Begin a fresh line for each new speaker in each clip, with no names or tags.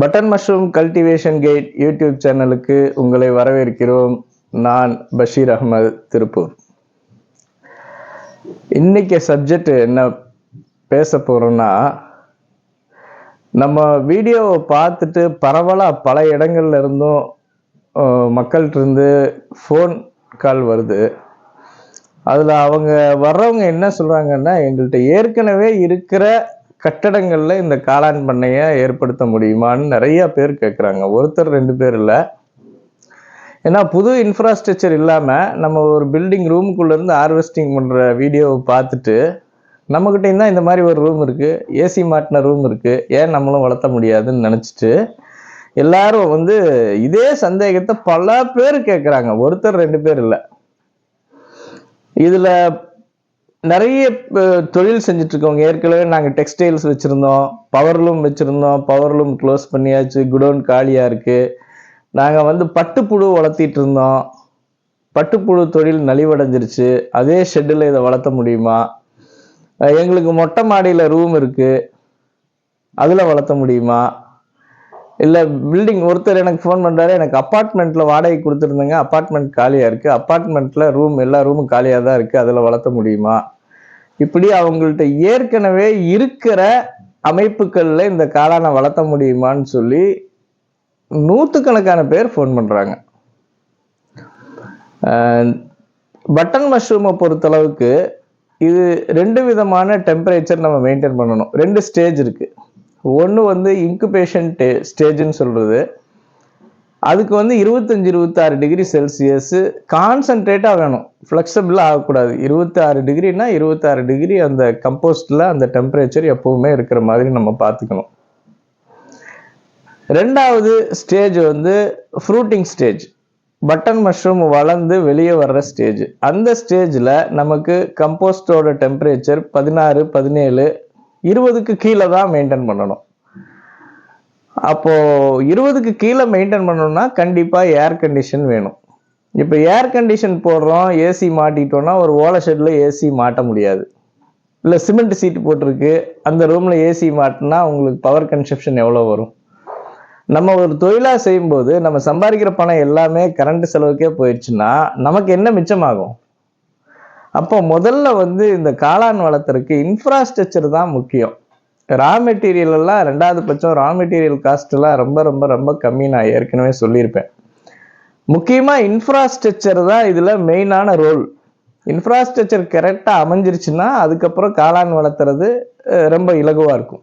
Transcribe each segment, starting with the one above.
Button mushroom cultivation Kate YouTube சேனலுக்கு உங்களை வரவேற்கிறோம். நான் பஷீர் அகமது திருப்பூர். இன்னைக்கு சப்ஜெக்ட் என்ன பேச போறோம்னா நம்ம வீடியோவை பார்த்துட்டு பரவலாக பல இடங்கள்ல இருந்தும் அஹ், மக்கள்கிட்ட இருந்து ஃபோன் கால் வருது. அதில் அவங்க வர்றவங்க என்ன சொல்கிறாங்கன்னா எங்கள்கிட்ட ஏற்கனவே இருக்கிற கட்டடங்களில் இந்த காளான் பண்ணையை ஏற்படுத்த முடியுமான்னு நிறைய பேர் கேட்குறாங்க ஒருத்தர் ரெண்டு பேர் இல்லை. ஏன்னா புது இன்ஃப்ராஸ்ட்ரக்சர் இல்லாமல் நம்ம ஒரு பில்டிங் ரூமுக்குள்ளேருந்து ஹார்வெஸ்டிங் பண்ணுற வீடியோவை பார்த்துட்டு நம்மக்கிட்டையும் தான் இந்த மாதிரி ஒரு ரூம் இருக்குது ஏசி மாட்டின ரூம் இருக்குது ஏன் நம்மளும் வளர்த்த முடியாதுன்னு நினச்சிட்டு எல்லாரும் வந்து இதே சந்தேகத்தை பல பேர் கேட்குறாங்க ஒருத்தர் ரெண்டு பேர் இல்லை. இதில் நிறைய தொழில் செஞ்சுட்டு இருக்கவங்க ஏற்கனவே நாங்கள் டெக்ஸ்டைல்ஸ் வச்சுருந்தோம். பவர்லூம் வச்சுருந்தோம். பவர்லூம் க்ளோஸ் பண்ணியாச்சு. குடோன் காலியாக இருக்குது நாங்கள் வந்து பட்டுப்புழு வளர்த்திட்டு இருந்தோம் பட்டுப்புழு தொழில் நலிவடைஞ்சிருச்சு. அதே ஷெட்டில் இதை வளர்த்த முடியுமா? எங்களுக்கு மொட்டை மாடியில் ரூம் இருக்குது அதில் வளர்த்த முடியுமா? இல்லை பில்டிங் ஒருத்தர் எனக்கு ஃபோன் பண்ணுறாரு எனக்கு அப்பார்ட்மெண்ட்டில் வாடகை கொடுத்துருந்தேங்க. அப்பார்ட்மெண்ட் காலியாக இருக்குது அப்பார்ட்மெண்ட்டில் ரூம் எல்லா ரூமும் காலியாக தான் இருக்குது அதில் வளர்த்த முடியுமா? இப்படி அவங்கள்ட்ட ஏற்கனவே இருக்கிற அமைப்புகளில் இந்த காளானை வளர்த்த முடியுமான்னு சொல்லி நூற்றுக்கணக்கான பேர் ஃபோன் பண்ணுறாங்க பட்டன் மஷ்ரூமை பொறுத்தளவுக்கு இது ரெண்டு விதமான டெம்பரேச்சர் நம்ம மெயின்டைன் பண்ணணும். ரெண்டு ஸ்டேஜ் இருக்குது ஒன்று வந்து இன்குபேஷன் டே ஸ்டேஜ்னு சொல்கிறது அதுக்கு வந்து இருபத்தஞ்சி இருபத்தாறு டிகிரி செல்சியஸு கான்சன்ட்ரேட்டாக வேணும். ஃப்ளெக்சபிளாக ஆகக்கூடாது. இருபத்தாறு டிகிரினா இருபத்தாறு டிகிரி அந்த கம்போஸ்டில் அந்த டெம்பரேச்சர் எப்போவுமே இருக்கிற மாதிரி நம்ம பார்த்துக்கணும். ரெண்டாவது ஸ்டேஜ் வந்து ஃப்ரூட்டிங் ஸ்டேஜ் பட்டன் மஷ்ரூம் வளர்ந்து வெளியே வர்ற ஸ்டேஜ் அந்த ஸ்டேஜில் நமக்கு கம்போஸ்டோட டெம்பரேச்சர் பதினாறு பதினேழு இருபதுக்கு கீழே தான் மெயின்டைன் பண்ணணும். அப்போ இருபதுக்கு கீழே மெயின்டைன் பண்ணணும்னா கண்டிப்பாக ஏர் கண்டிஷன் வேணும். இப்போ ஏர் கண்டிஷன் போடுறோம் ஏசி மாட்டிட்டோம்னா ஒரு ஓலை ஷெட்டில் ஏசி மாட்ட முடியாது. இல்லை சிமெண்ட் சீட்டு போட்டிருக்கு அந்த ரூமில் ஏசி மாட்டினா உங்களுக்கு பவர் கன்சப்ஷன் எவ்வளோ வரும்? நம்ம ஒரு தொழிலாக செய்யும்போது நம்ம சம்பாதிக்கிற பணம் எல்லாமே கரண்ட் செலவுக்கே போயிடுச்சுன்னா நமக்கு என்ன மிச்சமாகும்? அப்போ முதல்ல வந்து இந்த காளான் வளர்த்துறதுக்கு இன்ஃப்ராஸ்ட்ரக்சர் தான் முக்கியம். ரா மெட்டீரியல் எல்லாம் ரெண்டாவது பட்சம் ரா மெட்டீரியல் காஸ்ட்லாம் ரொம்ப ரொம்ப ரொம்ப கம்மி நான் ஏற்கனவே சொல்லியிருப்பேன். முக்கியமாக இன்ஃப்ராஸ்ட்ரக்சர் தான் இதில் மெயினான ரோல் இன்ஃப்ராஸ்ட்ரக்சர் கரெக்டாக அமைஞ்சிருச்சுன்னா அதுக்கப்புறம் காளான் வளர்த்துறது ரொம்ப இலகுவாக இருக்கும்.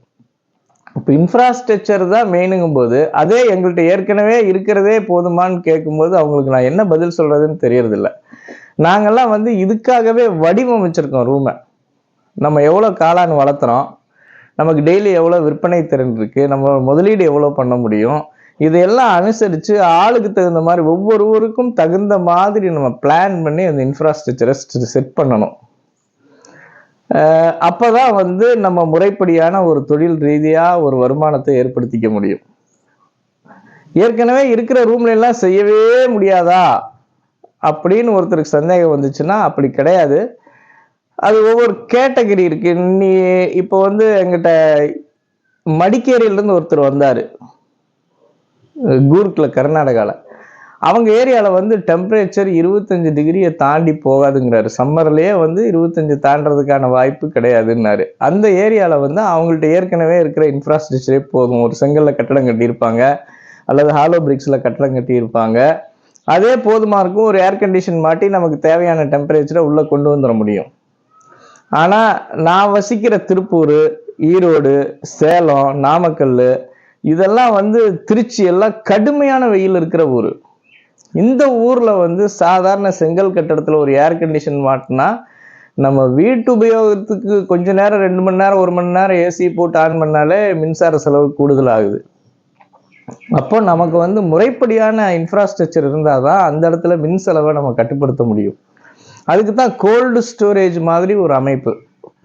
இப்போ இன்ஃப்ராஸ்ட்ரக்சர் தான் மெயினுங்கும் போது அதே எங்கள்கிட்ட ஏற்கனவே இருக்கிறதே போதுமான்னு கேட்கும்போது அவங்களுக்கு நான் என்ன பதில் சொல்கிறதுன்னு தெரியறதில்ல. நாங்கெல்லாம் வந்து இதுக்காகவே வடிவமைச்சிருக்கோம் ரூமை நம்ம எவ்வளோ காளான் வளர்த்துறோம் நமக்கு டெய்லி எவ்வளோ விற்பனை திறன் இருக்குது நம்ம முதலீடு எவ்வளோ பண்ண முடியும் இதையெல்லாம் அனுசரித்து ஆளுக்கு தகுந்த மாதிரி ஒவ்வொருவருக்கும் தகுந்த மாதிரி நம்ம பிளான் பண்ணி அந்த இன்ஃப்ராஸ்ட்ரக்சரை செட் பண்ணணும். அப்போ தான் வந்து நம்ம முறைப்படியான ஒரு தொழில் ரீதியாக ஒரு வருமானத்தை ஏற்படுத்திக்க முடியும். ஏற்கனவே இருக்கிற ரூம்ல எல்லாம் செய்யவே முடியாதா? அப்படின்னு ஒருத்தருக்கு சந்தேகம் வந்துச்சுன்னா அப்படி கிடையாது. அது ஒவ்வொரு கேட்டகரி இருக்கு. நீ இப்போ வந்து எங்கிட்ட மடிக்கேரியிலேருந்து ஒருத்தர் வந்தார். கூர்க்கில் கர்நாடகாவில் அவங்க ஏரியாவில் வந்து டெம்பரேச்சர் இருபத்தஞ்சி டிகிரியை தாண்டி போகாதுங்கிறாரு. சம்மர்லேயே வந்து இருபத்தஞ்சி தாண்டதுக்கான வாய்ப்பு கிடையாதுன்னாரு. அந்த ஏரியாவில் வந்து அவங்கள்ட்ட ஏற்கனவே இருக்கிற இன்ஃப்ராஸ்ட்ரக்சரே போதும். ஒரு செங்கல்ல கட்டடம் கட்டியிருப்பாங்க. அல்லது ஹாலோ பிரிக்ஸில் கட்டடம் கட்டியிருப்பாங்க. அதே போதுமா இருக்கும் ஒரு ஏர் கண்டிஷன் மாட்டி நமக்கு தேவையான டெம்பரேச்சரை உள்ளே கொண்டு வந்துட முடியும். ஆனால் நான் வசிக்கிற திருப்பூர் ஈரோடு சேலம் நாமக்கல் இதெல்லாம் வந்து திருச்சி எல்லாம் கடுமையான வெயில் இருக்கிற ஊர். இந்த ஊரில் வந்து சாதாரண செங்கல் கட்டடத்தில் ஒரு ஏர் கண்டிஷன் மாட்டினா நம்ம வீட்டு உபயோகத்துக்கு கொஞ்ச நேரம் ரெண்டு மணி நேரம் ஒரு மணி நேரம் ஏசி போட்டு ஆன் பண்ணாலே மின்சார செலவு கூடுதல் ஆகுது அப்போ நமக்கு வந்து முறைப்படியான இன்ஃப்ராஸ்ட்ரக்சர் இருந்தால் தான் அந்த இடத்துல மின் செலவை நம்ம கட்டுப்படுத்த முடியும். அதுக்கு தான் கோல்டு ஸ்டோரேஜ் மாதிரி ஒரு அமைப்பு.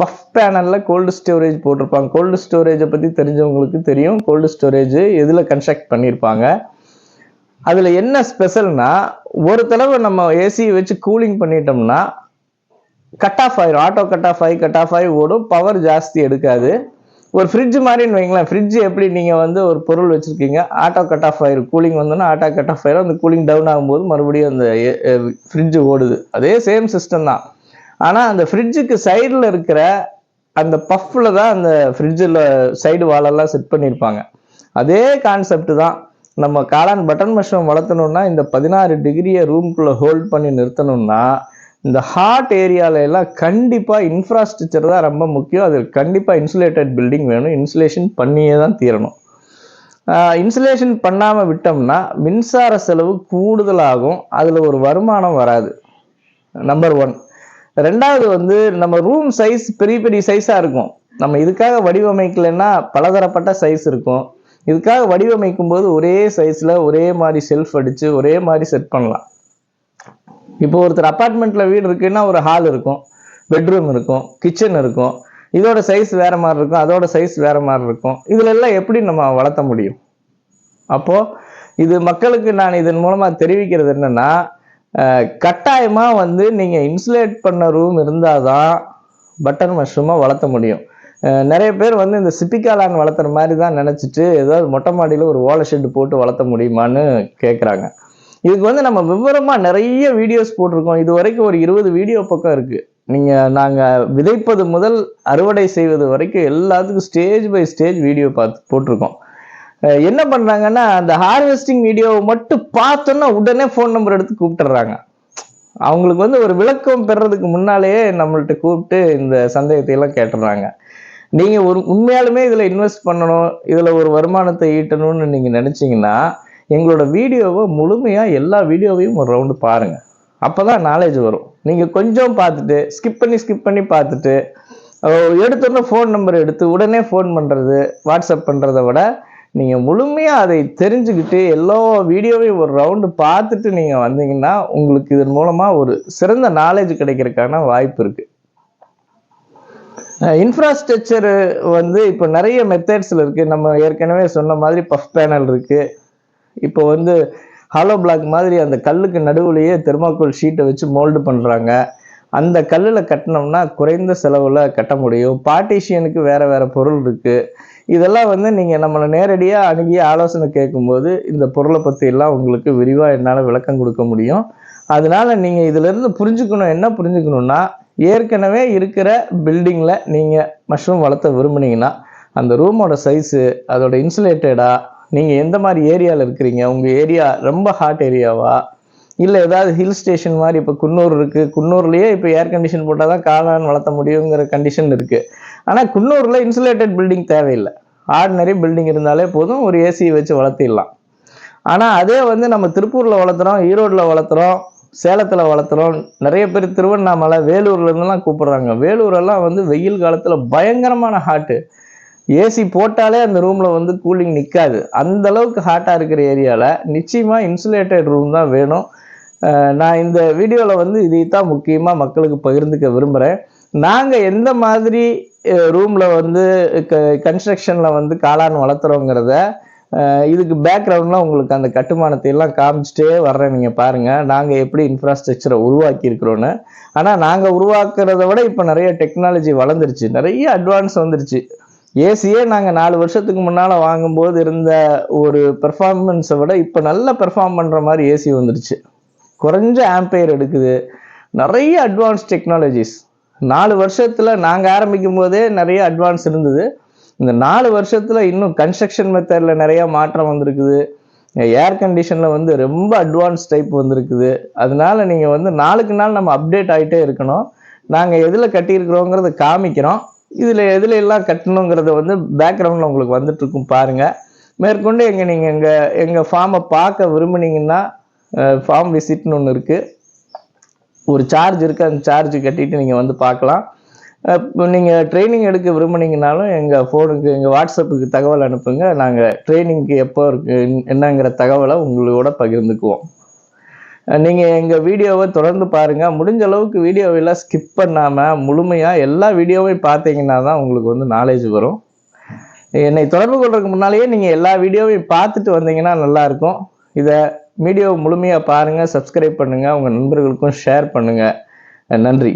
பஃப் பேனலில் கோல்டு ஸ்டோரேஜ் போட்டிருப்பாங்க. கோல்டு ஸ்டோரேஜை பற்றி தெரிஞ்சவங்களுக்கு தெரியும். கோல்டு ஸ்டோரேஜ் எதில் கன்ஸ்ட்ரக்ட் பண்ணியிருப்பாங்க? அதில் என்ன ஸ்பெஷல்னா ஒரு தடவை நம்ம ஏசியை வச்சு கூலிங் பண்ணிட்டோம்னா கட் ஆஃப் ஆயிரும். ஆட்டோ கட் ஆஃப் ஆகி கட் ஆஃப் ஆகி ஓடும். பவர் ஜாஸ்தி எடுக்காது. ஒரு ஃப்ரிட்ஜ் மாதிரின்னு வைங்களேன். ஃப்ரிட்ஜ் எப்படி நீங்கள் வந்து ஒரு பொருள் வச்சுருக்கீங்க? ஆட்டோ கட் ஆஃப் ஆயிரும். கூலிங் வந்தோன்னா ஆட்டோ கட் ஆஃப் ஆயிரும். அந்த கூலிங் டவுன் ஆகும்போது மறுபடியும் அந்த ஃப்ரிட்ஜ் ஓடுது. அதே சேம் சிஸ்டம் தான். ஆனால் அந்த ஃப்ரிட்ஜுக்கு சைடில் இருக்கிற அந்த பஃப்பில் தான் அந்த ஃப்ரிட்ஜில் சைடு வாலெல்லாம் செட் பண்ணியிருப்பாங்க அதே கான்செப்ட் தான். நம்ம காளான் பட்டன் மஷ்ரூம் வளர்த்தணும்னா இந்த பதினாறு டிகிரியை ரூம்குள்ளே ஹோல்ட் பண்ணி நிறுத்தணும்னா இந்த ஹாட் ஏரியால எல்லாம் கண்டிப்பாக இன்ஃப்ராஸ்ட்ரக்சர் தான் ரொம்ப முக்கியம். அது கண்டிப்பாக இன்சுலேட்டட் பில்டிங் வேணும். இன்சுலேஷன் பண்ணியே தான் தீரணும். இன்சுலேஷன் பண்ணாமல் விட்டோம்னா மின்சார செலவு கூடுதலாகும். அதில் ஒரு வருமானம் வராது. நம்பர் ஒன் ரெண்டாவது வந்து நம்ம ரூம் சைஸ் பெரிய பெரிய சைஸாக இருக்கும். நம்ம இதுக்காக வடிவமைக்கலைன்னா பலதரப்பட்ட சைஸ் இருக்கும். இதுக்காக வடிவமைக்கும் போது ஒரே சைஸில் ஒரே மாதிரி செல்ஃப் அடித்து ஒரே மாதிரி செட் பண்ணலாம். இப்போ ஒருத்தர் அப்பார்ட்மெண்ட்டில் வீடு இருக்குன்னா ஒரு ஹால் இருக்கும் பெட்ரூம் இருக்கும் கிச்சன் இருக்கும். இதோட சைஸ் வேற மாதிரி இருக்கும் அதோட சைஸ் வேற மாதிரி இருக்கும். இதுல எல்லாம் எப்படி நம்ம வளர்த்த முடியும்? அப்போ இது மக்களுக்கு நான் இதன் மூலமா தெரிவிக்கிறது என்னன்னா கட்டாயமாக கட்டாயமா வந்து நீங்க இன்சுலேட் பண்ண ரூம் இருந்தாதான் பட்டன் மஷ்ரூமாக வளர்த்த முடியும். நிறைய பேர் வந்து இந்த சிப்பிக்காலான் வளர்த்துற மாதிரி தான் நினைச்சிட்டு ஏதாவது மொட்டை மாடியில் ஒரு ஓலை ஷெட் போட்டு வளர்த்த முடியுமான்னு கேட்குறாங்க இதுக்கு வந்து நம்ம விவரமாக நிறைய வீடியோஸ் போட்டிருக்கோம். இது வரைக்கும் ஒரு இருபது வீடியோ பக்கம் இருக்குது நீங்கள் நாங்கள் விதைப்பது முதல் அறுவடை செய்வது வரைக்கும் எல்லாத்துக்கும் ஸ்டேஜ் பை ஸ்டேஜ் வீடியோ பார்த்து போட்டிருக்கோம். என்ன பண்ணுறாங்கன்னா அந்த ஹார்வெஸ்டிங் வீடியோவை மட்டும் பார்த்தோன்னா உடனே ஃபோன் நம்பர் எடுத்து கூப்பிட்டுறாங்க. அவங்களுக்கு வந்து ஒரு விளக்கம் பெறதுக்கு முன்னாலேயே நம்மள்ட்ட கூப்பிட்டு இந்த சந்தேகத்தையெல்லாம் கேட்டுடுறாங்க நீங்கள் ஒரு உண்மையாலுமே இதில் இன்வெஸ்ட் பண்ணணும் இதில் ஒரு வருமானத்தை ஈட்டணும்னு நீங்கள் நினச்சிங்கன்னா எங்களோட வீடியோவை முழுமையாக எல்லா வீடியோவையும் ஒரு ரவுண்டு பாருங்க. அப்பதான் நாலேஜ் வரும். நீங்கள் கொஞ்சம் பார்த்துட்டு ஸ்கிப் பண்ணி ஸ்கிப் பண்ணி பார்த்துட்டு எடுத்தோடனே ஃபோன் நம்பர் எடுத்து உடனே ஃபோன் பண்ணுறது வாட்ஸ்அப் பண்ணுறத விட நீங்கள் முழுமையாக அதை தெரிஞ்சுக்கிட்டு எல்லா வீடியோவையும் ஒரு ரவுண்டு பார்த்துட்டு நீங்கள் வந்தீங்கன்னா உங்களுக்கு இதன் மூலமாக ஒரு சிறந்த நாலேஜ் கிடைக்கிறதுக்கான வாய்ப்பு இருக்குது இன்ஃப்ராஸ்ட்ரக்சரு வந்து இப்போ நிறைய மெத்தட்ஸில் இருக்குது நம்ம ஏற்கனவே சொன்ன மாதிரி பஃப் பேனல் இருக்குது இப்போ வந்து ஹாலோ பிளாக் மாதிரி அந்த கல்லுக்கு நடுவுலையே தெர்மாக்கோல் ஷீட்டை வச்சு மோல்டு பண்ணுறாங்க அந்த கல்லில் கட்டினோம்னா குறைந்த செலவில் கட்ட முடியும். பார்ட்டிஷியனுக்கு வேறு வேறு பொருள் இருக்குது இதெல்லாம் வந்து நீங்கள் நம்மளை நேரடியாக அணுகி ஆலோசனை கேட்கும்போது இந்த பொருளை பற்றியெல்லாம் உங்களுக்கு விரிவாக என்னால் விளக்கம் கொடுக்க முடியும். அதனால் நீங்கள் இதிலிருந்து புரிஞ்சுக்கணும். என்ன புரிஞ்சுக்கணுன்னா ஏற்கனவே இருக்கிற பில்டிங்கில் நீங்கள் மஷ்ரூம் வளர்த்த விரும்புனீங்கன்னா அந்த ரூமோட சைஸு அதோட இன்சுலேட்டடாக நீங்கள் எந்த மாதிரி ஏரியாவில் இருக்கிறீங்க? உங்கள் ஏரியா ரொம்ப ஹாட் ஏரியாவா? இல்லை ஏதாவது ஹில் ஸ்டேஷன் மாதிரி இப்போ குன்னூர் இருக்குது குன்னூர்லேயே இப்போ ஏர் கண்டிஷன் போட்டால் தான் காளான் வளர்த்த முடியுங்கிற கண்டிஷன் இருக்குது ஆனால் குன்னூரில் இன்சுலேட்டட் பில்டிங் தேவையில்லை. ஆர்டினரி பில்டிங் இருந்தாலே போதும் ஒரு ஏசி வச்சு வளர்த்திடலாம். ஆனால் அதே வந்து நம்ம திருப்பூரில் வளர்த்துறோம் ஈரோட்டில் வளர்த்துறோம் சேலத்தில் வளர்த்துறோம். நிறைய பேர் திருவண்ணாமலை வேலூர்லேருந்துலாம் கூப்பிட்றாங்க. வேலூரெல்லாம் வந்து வெயில் காலத்தில் பயங்கரமான ஹாட்டு ஏசி போட்டாலே அந்த ரூமில் வந்து கூலிங் நிற்காது அந்த அளவுக்கு ஹாட்டாக இருக்கிற ஏரியாவில் நிச்சயமாக இன்சுலேட்டட் ரூம் தான் வேணும். நான் இந்த வீடியோவில் வந்து இதை தான் முக்கியமாக மக்களுக்கு பகிர்ந்துக்க விரும்புகிறேன் நாங்கள் எந்த மாதிரி ரூமில் வந்து கன்ஸ்ட்ரக்ஷனில் வந்து காளான் வளர்த்துறோங்கிறத இதுக்கு பேக்ரவுண்டில் உங்களுக்கு அந்த கட்டுமானத்தை எல்லாம் காமிச்சிட்டே வர்றேன். நீங்கள் பாருங்கள் நாங்கள் எப்படி இன்ஃப்ராஸ்ட்ரக்சரை உருவாக்கியிருக்கிறோன்னு. ஆனால் நாங்கள் உருவாக்குறத விட இப்போ நிறைய டெக்னாலஜி வளர்ந்துருச்சு. நிறைய அட்வான்ஸ் வந்துருச்சு. ஏசியே நாங்கள் நாலு வருஷத்துக்கு முன்னால் வாங்கும்போது இருந்த ஒரு பெர்ஃபார்மன்ஸை விட இப்போ நல்லா பெர்ஃபார்ம் பண்ணுற மாதிரி ஏசி வந்துருச்சு. குறைஞ்ச ஆம்பையர் எடுக்குது. நிறைய அட்வான்ஸ் டெக்னாலஜிஸ் நாலு வருஷத்தில் நாங்கள் ஆரம்பிக்கும் போதே நிறைய அட்வான்ஸ் இருந்தது. இந்த நாலு வருஷத்தில் இன்னும் கன்ஸ்ட்ரக்ஷன் மெத்தடில் நிறையா மாற்றம் வந்திருக்குது. ஏர் கண்டிஷனில் வந்து ரொம்ப அட்வான்ஸ் டைப் வந்திருக்குது. அதனால நீங்கள் வந்து நாளுக்கு நாள் நம்ம அப்டேட் ஆகிட்டே இருக்கணும். நாங்கள் எதில் கட்டியிருக்கிறோங்கிறத காமிக்கிறோம். இதில் எதில் எல்லாம் கட்டணுங்கிறத வந்து பேக்ரவுண்டில் உங்களுக்கு வந்துட்டு இருக்கும் பாருங்கள் மேற்கொண்டு எங்கள் நீங்கள் எங்கள் எங்கள் ஃபார்மை பார்க்க விரும்புனீங்கன்னா ஃபார்ம் விசிட்னு ஒன்று இருக்குது ஒரு சார்ஜ் இருக்குது அந்த சார்ஜ் கட்டிட்டு நீங்கள் வந்து பார்க்கலாம். இப்போ நீங்கள் ட்ரைனிங் எடுக்க விரும்புனீங்கனாலும் எங்கள் ஃபோனுக்கு எங்கள் வாட்ஸ்அப்புக்கு தகவல் அனுப்புங்க. நாங்கள் ட்ரைனிங்க்கு எப்போ இருக்கு என்னங்கிற தகவலை உங்களோட பகிர்ந்துக்குவோம். நீங்கள் எங்கள் வீடியோவை தொடர்ந்து பாருங்கள் முடிஞ்ச அளவுக்கு வீடியோவெல்லாம் ஸ்கிப் பண்ணாமல் முழுமையாக எல்லா வீடியோவையும் பார்த்தீங்கன்னா தான் உங்களுக்கு வந்து நாலேஜ் வரும். என்னை தொடர்பு கொள்றதுக்கு முன்னாலேயே நீங்கள் எல்லா வீடியோவையும் பார்த்துட்டு வந்தீங்கன்னா நல்லாயிருக்கும் இதை வீடியோ முழுமையாக பாருங்கள் சப்ஸ்கிரைப் பண்ணுங்கள் உங்கள் நண்பர்களுக்கும் ஷேர் பண்ணுங்கள் நன்றி.